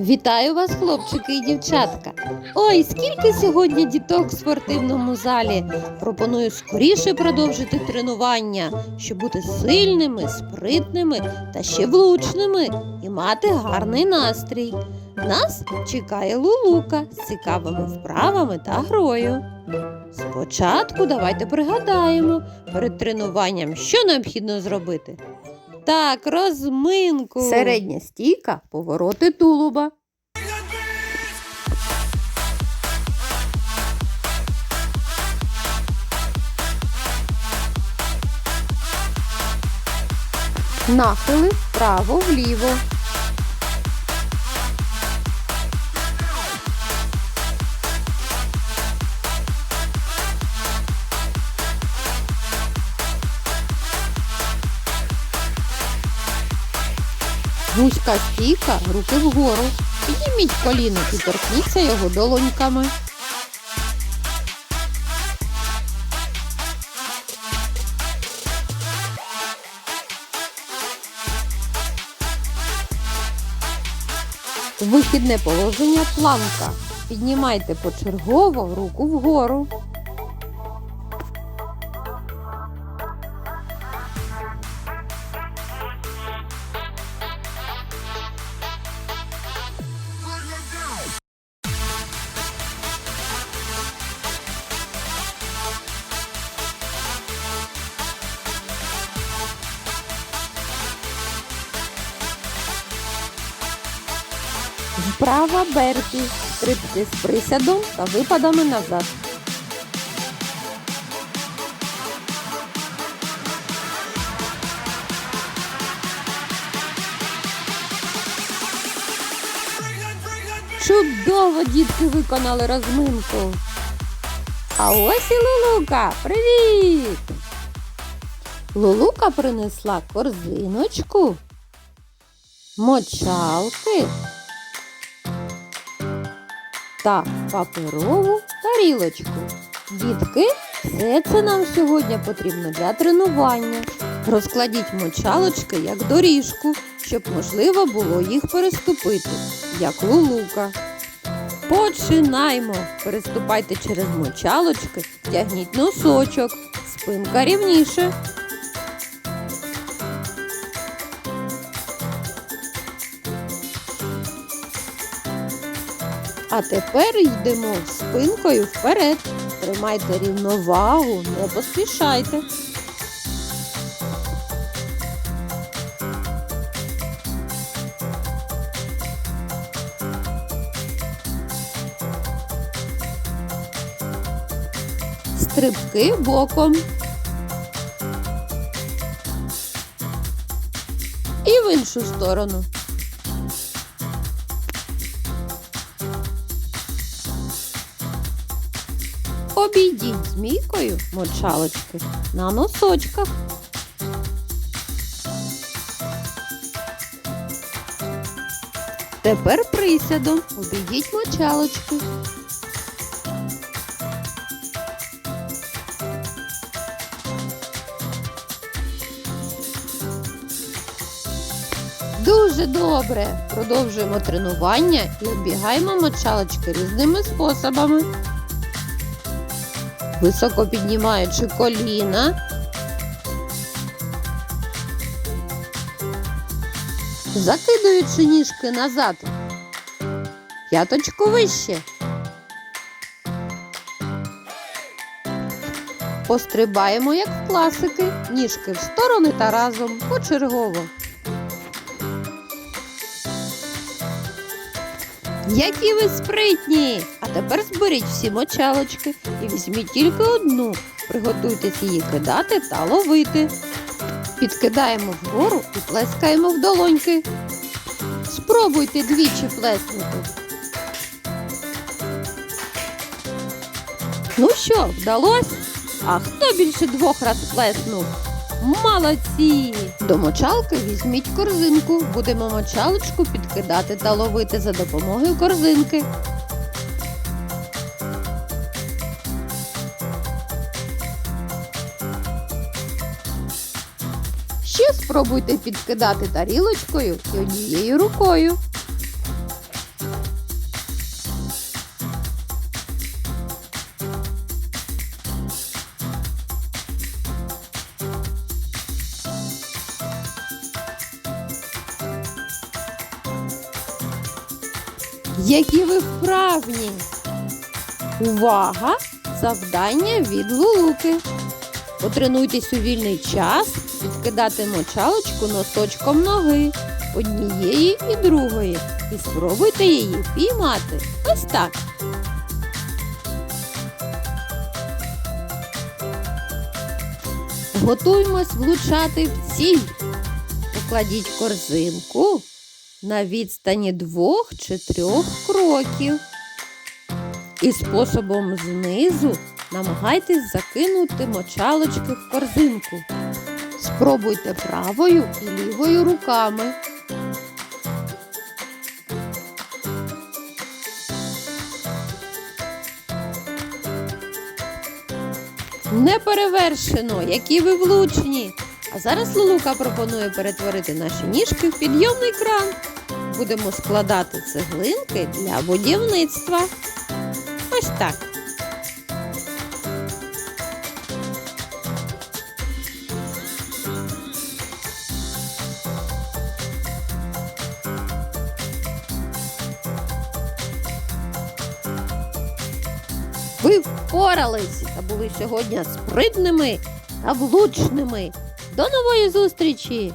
Вітаю вас, хлопчики і дівчатка. Ой, скільки сьогодні діток в спортивному залі. Пропоную скоріше продовжити тренування, щоб бути сильними, спритними та ще влучними і мати гарний настрій. Нас чекає Лулука з цікавими вправами та грою. Спочатку давайте пригадаємо перед тренуванням, що необхідно зробити. Так, розминку. Середня стійка, повороти тулуба. Нахили вправо-вліво. Вузька стійка, руки вгору. Підніміть коліно і торкніться його долоньками. Вихідне положення планка. Піднімайте почергово руку вгору. Вправа берпі. Стрибки з присядом та випадами назад. Чудово дітки виконали розминку. А ось і Лулука. Привіт! Лулука принесла корзиночку, мочалки та паперову тарілочку. Дітки, все це нам сьогодні потрібно для тренування. Розкладіть мочалочки як доріжку, щоб можливо було їх переступити, як лулука. Починаймо. Переступайте через мочалочки, тягніть носочок, спинка рівніше. А тепер йдемо спинкою вперед. Тримайте рівновагу, не поспішайте. Стрибки боком. І в іншу сторону. Обійдіть змійкою мочалочки на носочках. Тепер присядом обійдіть мочалочки. Дуже добре. Продовжуємо тренування і обігаємо мочалочки різними способами високо піднімаючи коліна. Закидуючи ніжки назад. П'яточку вище. Пострибаємо, як в класики, ніжки в сторони та разом почергово. Які ви спритні! А тепер зберіть всі мочалочки і візьміть тільки одну. Приготуйтесь її кидати та ловити. Підкидаємо вгору і плескаємо в долоньки. Спробуйте двічі плеснути. Ну що, вдалося? А хто більше двох раз плеснув? Молодці! До мочалки візьміть корзинку. Будемо мочалочку підкидати та ловити за допомогою корзинки. Ще спробуйте підкидати тарілочкою і однією рукою. Які ви вправні! Увага! Завдання від Лулуки. Потренуйтесь у вільний час підкидати мочалочку носочком ноги однієї і другої. І спробуйте її піймати. Ось так. Готуємось влучати в ціль. Покладіть корзинку на відстані двох чи трьох кроків. І способом знизу намагайтесь закинути мочалочки в корзинку. Спробуйте правою і лівою руками. Неперевершено, які ви влучні. А зараз Лулука пропонує перетворити наші ніжки в підйомний кран. Будемо складати цеглинки для будівництва. Ось так. Ви впорались та були сьогодні спритними та влучними. До нової зустрічі!